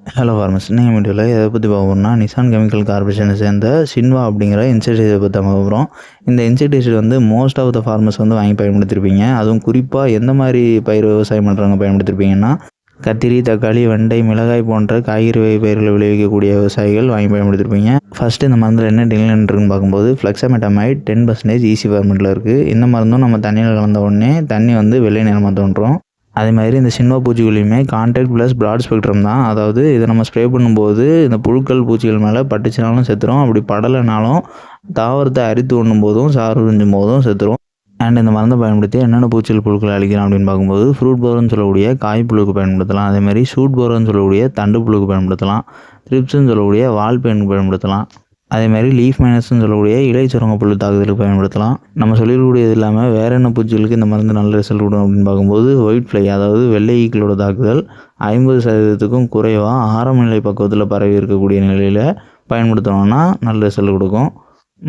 Hello ஃபார்மஸ் நீங்கள் வீடியோவில் எதை பற்றி பார்க்க நிசான் கெமிக்கல் கார்பரேஷனை சேர்ந்த சின்வா அப்படிங்கிற இன்செக்டிசைடை பற்றி நம்ம போகிறோம் இந்த இன்செக்டிசைட் வந்து மோஸ்ட் ஆஃப் த ஃபார்மர்ஸ் வந்து வாங்கி பயன்படுத்திருப்பீங்க. அதுவும் குறிப்பாக எந்த மாதிரி பயிர் விவசாயம் பண்ணுறவங்க பயன்படுத்திருப்பீங்கன்னா கத்திரி தக்காளி வெண்டை மிளகாய் போன்ற காய்கறி வகை பயிர்களை விளைவிக்கக்கூடிய விவசாயிகள் வாங்கி பயன்படுத்திருப்பீங்க. ஃபஸ்ட்டு இந்த மருந்தில் என்ன டிங்லன் இருக்குன்னு பார்க்கும்போது ஃப்ளெக்ஸாமெட்டமைட் டென் பர்சன்டேஜ் ஈஸி ஃபார்மெட்டில் இருக்குது இந்த மருந்தும் நம்ம தண்ணியில் கலந்த உடனே தண்ணி வந்து வெள்ளை நிறமாக தோன்றும். அதே மாதிரி இந்த சின்ன பூச்சிகளையுமே கான்டாக்ட் ப்ளஸ் ப்ராட் ஸ்பெக்ட்ரம் தான். அதாவது இதை நம்ம ஸ்ப்ரே பண்ணும்போது இந்த புழுக்கள் பூச்சிகள் மேலே பட்டுச்சுனாலும் செத்துரும். அப்படி படலைனாலும் தாவரத்தை அரித்து ஒண்ணும் போதும் சாறு உறிஞ்சும் போதும் செத்துரும். அண்ட் இந்த மருந்தை பயன்படுத்தி என்னென்ன பூச்சிகள் புழுக்களை அழிக்கலாம் அப்படின்னு பார்க்கும்போது ஃப்ரூட் போரன்னு சொல்லக்கூடிய காய் புழுக்கு பயன்படுத்தலாம். அதே மாதிரி ஷூட் போரன்னு சொல்லக்கூடிய தண்டு புழுக்கு பயன்படுத்தலாம். த்ரிப்ஸ்ன்னு சொல்லக்கூடிய வால் பெயினுக்கு பயன்படுத்தலாம். அதே மாதிரி லீஃப் மைனஸ்ன்னு சொல்லக்கூடிய இலை சுரங்க புழு தாக்குதலுக்கு பயன்படுத்தலாம். நம்ம சொல்லிடக்கூடியது இல்லாமல் வேற என்ன பூச்சிகளுக்கு இந்த மருந்து நல்ல ரிசல்ட் கொடுக்கும் அப்படின்னு பார்க்கும்போது ஒயிட் ஃப்ளை அதாவது வெள்ளை ஈக்களோட தாக்குதல் ஐம்பது சதவீதத்துக்கும் குறைவாக ஆரம்ப நிலை பக்குவத்தில் பரவி இருக்கக்கூடிய நிலையில் பயன்படுத்தினோன்னா நல்ல ரிசல்ட் கொடுக்கும்.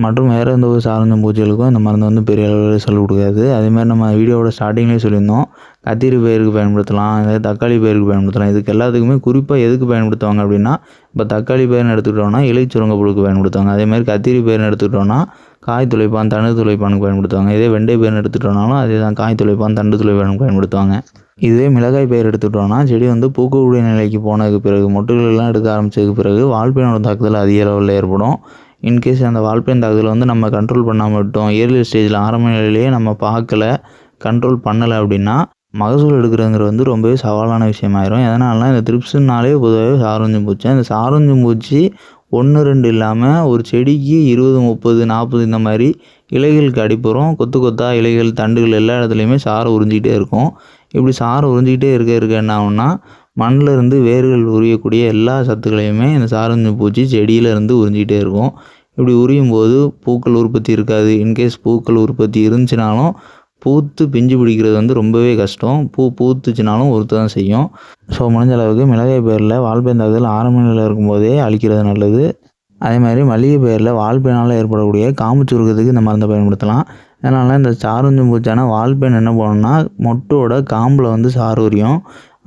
மற்றும் வேறு எந்த ஒரு சார்ந்த பூச்சிகளுக்கும் இந்த மருந்து வந்து பெரிய அளவில் ரிசல்ட் கொடுக்காது. அதேமாதிரி நம்ம வீடியோவோட ஸ்டார்டிங்லேயே சொல்லியிருந்தோம். கத்திரி பயிருக்கு பயன்படுத்தலாம் அதாவது தக்காளி பயிருக்கு பயன்படுத்தலாம். இதுக்கு எல்லாத்துக்குமே குறிப்பாக எதுக்கு பயன்படுத்துவாங்க அப்படின்னா இப்போ தக்காளி பயிர்னு எடுத்துக்கிட்டோம்னா இலை சுரங்க புழுக்கு பயன்படுத்துவாங்க. அதேமாதிரி கத்திரி பயிர்னு எடுத்துக்கிட்டோம்னா காய் துளைப்பான் தண்டு துளைப்பானுக்கு பயன்படுத்துவாங்க. இதே வெண்டை பயிர்னு எடுத்துக்கிட்டோம்னாலும் அதே தான் காய் துளைப்பான் தண்டு துளைப்பானுக்கு பயன்படுத்துவாங்க. இதுவே மிளகாய் பயிர் எடுத்துக்கிட்டோம்னா செடி வந்து பூக்கக்கூடிய நிலைக்கு போனதுக்கு பிறகு மொட்டுகள் எல்லாம் எடுக்க ஆரம்பிச்சதுக்கு பிறகு வால்பேனோட தாக்குதல் அதிக அளவில் ஏற்படும். இன்கேஸ் அந்த வால்பேன் தாக்குதலை வந்து நம்ம கண்ட்ரோல் பண்ணாமல் விட்டோம் ஏர்லி ஸ்டேஜில் ஆரம்ப நிலையிலேயே நம்ம பார்க்கல கண்ட்ரோல் பண்ணலை அப்படின்னா மகசூல் எடுக்கிறதுங்கிறது வந்து ரொம்பவே சவாலான விஷயமாயிரும். எதனாலனா இந்த த்ரிப்ஸுனாலே பொதுவாகவே சாரஞ்சும் பூச்சி. அந்த சாரஞ்சும் பூச்சி ஒன்று ரெண்டு இல்லாமல் ஒரு செடிக்கு இருபது முப்பது நாற்பது இந்த மாதிரி இலைகளுக்கு அடிப்புறம் கொத்து கொத்தா இலைகள் தண்டுகள் எல்லா இடத்துலையுமே சாரை உறிஞ்சிக்கிட்டே இருக்கும். இப்படி சாறு உறிஞ்சிக்கிட்டே இருக்க இருக்க என்ன ஆகும்னா மண்ணில் இருந்து வேர்கள் உரியக்கூடிய எல்லா சத்துக்களையுமே இந்த சாரஞ்சு பூச்சி செடியிலேருந்து உறிஞ்சிக்கிட்டே இருக்கும். இப்படி உரியும் போது பூக்கள் உற்பத்தி இருக்காது. இன்கேஸ் பூக்கள் உற்பத்தி இருந்துச்சுனாலும் பூத்து பிஞ்சு பிடிக்கிறது வந்து ரொம்பவே கஷ்டம். பூ பூத்துச்சுனாலும் ஒருத்த தான் செய்யும். ஸோ முடிஞ்ச அளவுக்கு மிளகாய் பேரில் வால்பேந்தாக்குதல் ஆரம்ப நிலையில் இருக்கும்போதே அழிக்கிறது நல்லது. அதே மாதிரி மளிகை பேரில் வால்பேனால் ஏற்படக்கூடிய காம்பு சுருக்கத்துக்கு இந்த மருந்தை பயன்படுத்தலாம். அதனால் இந்த சாருஞ்சும் பூச்சான பெயின் என்ன பண்ணணும்னா மொட்டோட காம்பில் வந்து சாறு உரியும்.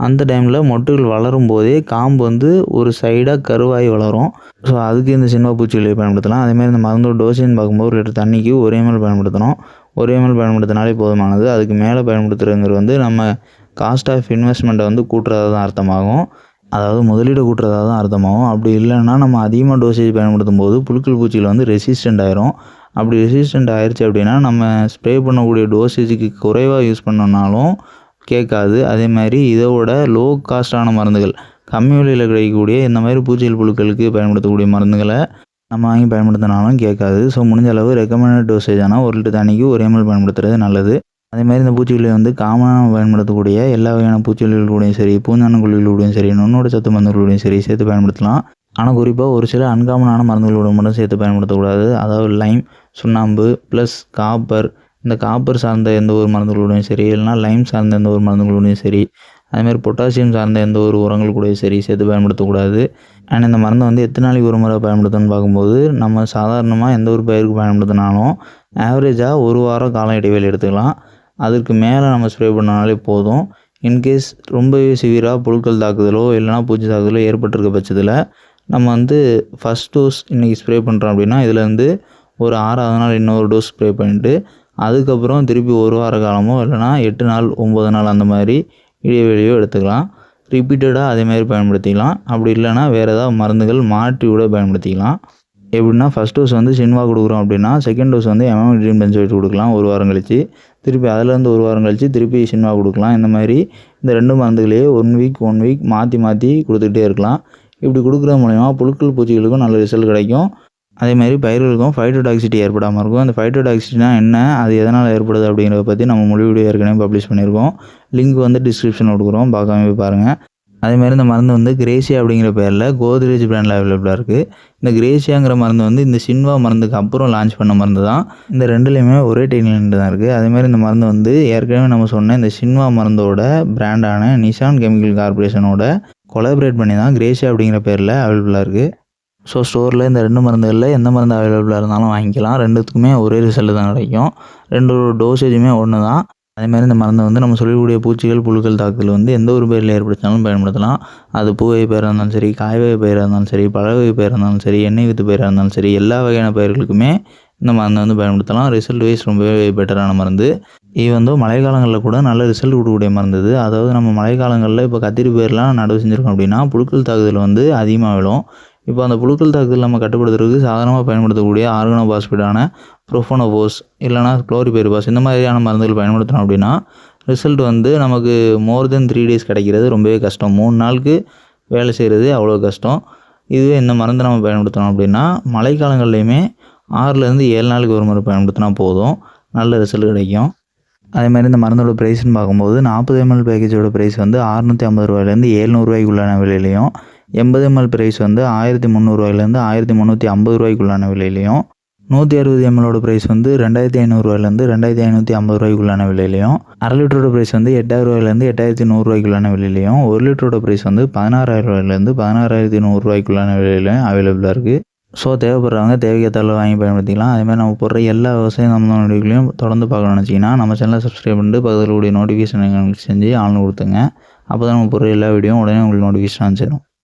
அந்த டைமில் மொட்டுகள் வளரும் போதே காம்பு வந்து ஒரு சைடாக கருவாகி வளரும். ஸோ அதுக்கு இந்த சின்ன பூச்சிகளை பயன்படுத்தலாம். அதேமாதிரி இந்த மருந்தோட டோசின்னு பார்க்கும்போது ஒரு லிட்டர் தண்ணிக்கு ஒரு எம்எல் பயன்படுத்தணும். ஒரு எம்எல் பயன்படுத்தினாலே போதுமானது. அதுக்கு மேலே பயன்படுத்துறதுங்கிறது வந்து நம்ம காஸ்ட் ஆஃப் இன்வெஸ்ட்மெண்ட்டை வந்து கூட்டுறதா தான் அர்த்தமாகும். அதாவது முதலீடு கூட்டுறதா தான் அர்த்தமாகும். அப்படி இல்லைன்னா நம்ம அதிகமாக டோசேஜ் பயன்படுத்தும் போது புழுக்கள் பூச்சிகள் வந்து ரெசிஸ்டண்ட் ஆயிரும். அப்படி ரெசிஸ்டண்ட் ஆயிடுச்சு அப்படின்னா நம்ம ஸ்ப்ரே பண்ணக்கூடிய டோசேஜுக்கு குறைவாக யூஸ் பண்ணோம்னாலும் கேட்காது. அதே மாதிரி இதோட லோ காஸ்டான மருந்துகள் கம்மி விலையில் கிடைக்கக்கூடிய இந்த மாதிரி பூச்சிகள் புழுக்களுக்கு பயன்படுத்தக்கூடிய மருந்துகளை நம்ம வாங்கி பயன்படுத்தினாலும் கேட்காது. ஸோ முடிஞ்ச அளவு ரெக்கமெண்டட் டோசேஜ் ஆனால் ஒரு லிட்டர் தண்ணிக்கு ஒரு எம்எல் பயன்படுத்துறது நல்லது. அதே மாதிரி இந்த பூச்சிகளை வந்து காமனாக பயன்படுத்தக்கூடிய எல்லா வகையான பூச்சிகளோடையும் சரி பூஞ்சானக்குழிகளோடையும் சரி நுண்ணோட சத்து மருந்துகளோடையும் சரி சேர்த்து பயன்படுத்தலாம். ஆனால் குறிப்பாக ஒரு சில அன்காமனான மருந்துகளோட மட்டும் சேர்த்து பயன்படுத்தக்கூடாது. அதாவது லைம் சுண்ணாம்பு ப்ளஸ் காப்பர். இந்த காப்பர் சார்ந்த எந்த ஒரு மருந்துகளோடையும் சரி இல்லைனா லைம் சார்ந்த எந்த ஒரு மருந்துகளோடையும் சரி அதுமாதிரி பொட்டாசியம் சார்ந்த எந்த ஒரு உரங்கள் கூடயும் சரி சேர்த்து பயன்படுத்தக்கூடாது. அண்ட் இந்த மருந்தை வந்து எத்தனை நாளைக்கு ஒரு முறை பயன்படுத்தணும்னு பார்க்கும்போது நம்ம சாதாரணமாக எந்த ஒரு பயிருக்கு பயன்படுத்தினாலும் ஆவரேஜாக ஒரு வாரம் காலம் இடைவெளி எடுத்துக்கலாம். அதற்கு மேலே நம்ம ஸ்ப்ரே பண்ணாலே போதும். இன்கேஸ் ரொம்பவே சிவியராக புழுக்கள் தாக்குதலோ இல்லைனா பூச்சி தாக்குதலோ ஏற்பட்டிருக்க பட்சத்தில் நம்ம வந்து ஃபஸ்ட் டோஸ் இன்றைக்கி ஸ்ப்ரே பண்ணுறோம் அப்படின்னா இதில் வந்து ஒரு ஆறாவது நாள் இன்னொரு டோஸ் ஸ்ப்ரே பண்ணிவிட்டு அதுக்கப்புறம் திருப்பி ஒரு வார காலமோ இல்லைனா எட்டு நாள் ஒம்பது நாள் அந்த மாதிரி இடைவெளியோ எடுத்துக்கலாம். ரிப்பீட்டடாக அதேமாதிரி பயன்படுத்திக்கலாம். அப்படி இல்லைனா வேறு ஏதாவது மருந்துகள் மாற்றி கூட பயன்படுத்திக்கலாம். எப்படின்னா ஃபஸ்ட் டோஸ் வந்து சின்வா கொடுக்குறோம் அப்படின்னா செகண்ட் டோஸ் வந்து எமமிட்ரின் பென்சோயிட் கொடுக்கலாம் ஒரு வாரம் கழிச்சு. திருப்பி அதுலேருந்து ஒரு வாரம் கழிச்சு திருப்பி சின்வா கொடுக்கலாம். இந்த மாதிரி இந்த ரெண்டு மருந்துகளையே ஒன் வீக் ஒன் வீக் மாற்றி மாற்றி கொடுத்துக்கிட்டே இருக்கலாம். இப்படி கொடுக்குறது மூலிமா புழுக்கள் பூச்சிகளுக்கும் நல்ல ரிசல்ட் கிடைக்கும். அதே மாதிரி பயிர்களுக்கும் ஃபைட்டோடாக்சிட்டி ஏற்படாமல் இருக்கும். அந்த ஃபைட்டோடாக்சிட்டினா என்ன? அது எதனால் ஏற்படுது அப்படிங்கிறத பற்றி நம்ம முழு வீடியோ ஏற்கனவே பப்ளிஷ் பண்ணியிருக்கோம். லிங்க் வந்து டிஸ்கிரிப்ஷன் கொடுக்குறோம். பார்க்காம போய் பாருங்கள் அதேமாதிரி இந்த மருந்து வந்து கிரேசியா அப்படிங்கிற பேரில் கோத்ரேஜ் பிராண்டில் அவைலபிளாக இருக்குது இந்த கிரேசியாங்கிற மருந்து வந்து இந்த சின்வா மருந்துக்கு அப்புறம் லான்ச் பண்ண மருந்து தான் இந்த ரெண்டுலேயுமே ஒரே டெக்னிக் தான் இருக்குது அதேமாதிரி இந்த மருந்து வந்து ஏற்கனவே நம்ம சொன்ன இந்த சின்வா மருந்தோட பிராண்டான நிஷான் கெமிக்கல் கார்பரேஷனோட கொலாபரேட் பண்ணி தான் கிரேசியா அப்படிங்கிற பேரில் அவைலபிளாக இருக்குது ஸோ ஸ்டோரில் இந்த ரெண்டு மருந்துகளில் எந்த மருந்து அவைலபிளாக இருந்தாலும் வாங்கிக்கலாம். ரெண்டுத்துக்குமே ஒரே ரிசல்ட் தான் கிடைக்கும். ரெண்டு டோசேஜுமே ஒன்று தான் அதேமாதிரி இந்த மருந்தை வந்து நம்ம சொல்லக்கூடிய பூச்சிகள் புழுக்கள் தாக்குதல் வந்து எந்த ஒரு பயிரில் ஏற்படுத்தினாலும் பயன்படுத்தலாம். அது பூவை பயிராக இருந்தாலும் சரி காய் வகை பயிராக இருந்தாலும் சரி பழவகை பயிராக இருந்தாலும் சரி எண்ணெய் வித்து பயிராக இருந்தாலும் சரி எல்லா வகையான பயிர்களுக்குமே இந்த மருந்தை வந்து பயன்படுத்தலாம். ரிசல்ட் வைஸ் ரொம்பவே பெட்டரான மருந்து. இது வந்து மழைக்காலங்களில் கூட நல்ல ரிசல்ட் கொடுக்கக்கூடிய மருந்து இது. அதாவது நம்ம மழைக்காலங்களில் இப்போ கத்திரி பயிரெலாம் நடவு செஞ்சுருக்கோம் அப்படின்னா புழுக்கள் தாக்குதல் வந்து அதிகமாக விழும். இப்போ அந்த புழுக்கள் தாக்குதல் நம்ம கட்டுப்படுத்துறதுக்கு சாதாரணமாக பயன்படுத்தக்கூடிய ஆர்கனோ பாஸ்பேட்டான ப்ரொஃபோனோபோஸ் இல்லைனா குளோரிபெரிபாஸ் இந்த மாதிரியான மருந்துகள் பயன்படுத்தினோம் அப்படின்னா ரிசல்ட் வந்து நமக்கு மோர் தென் த்ரீ டேஸ் கிடைக்கிறது ரொம்பவே கஷ்டம். மூணு நாளுக்கு வேலை செய்கிறது அவ்வளோ கஷ்டம். இதுவே இந்த மருந்தை நம்ம பயன்படுத்தினோம் அப்படின்னா மழைக்காலங்கள்லையுமே ஆறுலேருந்து ஏழு நாளுக்கு ஒரு முறை பயன்படுத்தினா போதும். நல்ல ரிசல்ட் கிடைக்கும். அதே மாதிரி இந்த மருந்தோட ப்ரைஸ்னு பார்க்கும்போது நாற்பது எம்எல் பேக்கேஜோட ப்ரைஸ் வந்து அறுநூற்றி ஐம்பது ரூபாயிலேருந்து ஏழ்நூறுவாய்க்குள்ளான விலையிலையும் எண்பது எம்எல் ப்ரைஸ் வந்து ஆயிரத்தி முந்நூறுரூவாயிலேருந்து ஆயிரத்தி முந்நூற்றி ஐம்பது ரூபாய்க்குள்ளான விலையிலையும் நூற்றி அறுபது எம்எலோட ப்ரைஸ் வந்து ரெண்டாயிரத்தி ஐநூறுரூவாயிலேருந்து ரெண்டாயிரத்தி ஐநூற்றி ஐம்பது ரூபாய்க்குள்ளான விலையிலையும் அரை லிட்டரோட ப்ரைஸ் வந்து எட்டாயிரம் ரூபாயிலேருந்து எட்டாயிரத்தி நூறுரூவாய்க்குள்ளான விலையிலையும் ஒரு லிட்டரோட ப்ரைஸ் வந்து பதினாறாயிரம் ரூபாயிலேருந்து பதினாறாயிரத்தி நூறுரூவாய்க்குள்ளான விலையிலையும் அவைலபிளாக இருக்குது ஸோ தேவைப்படுறவங்க தேவைக்கேற்ற அளவு வாங்கி பயன்படுத்திக்கலாம். அதேமாதிரி நம்ம போடுற எல்லா விவசாயம் நம்ம வீடியோக்களையும் தொடர்ந்து பார்க்கணும்னு வச்சிங்கன்னா நம்ம சேனலை சப்ஸ்கிரைப் பண்ணிட்டு பக்கத்தில் கூடிய நோட்டிஃபிகேஷன் செஞ்சு ஆன் கொடுத்துங்க அப்போ தான் நம்ம போடுற எல்லா வீடியோவும் உடனே உங்களுக்கு நோட்டிஃபிகேஷன் சேரும்